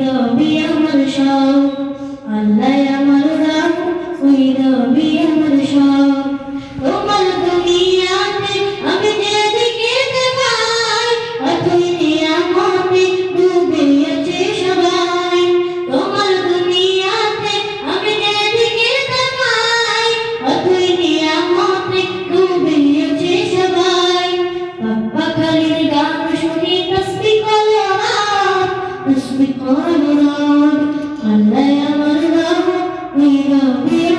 real We're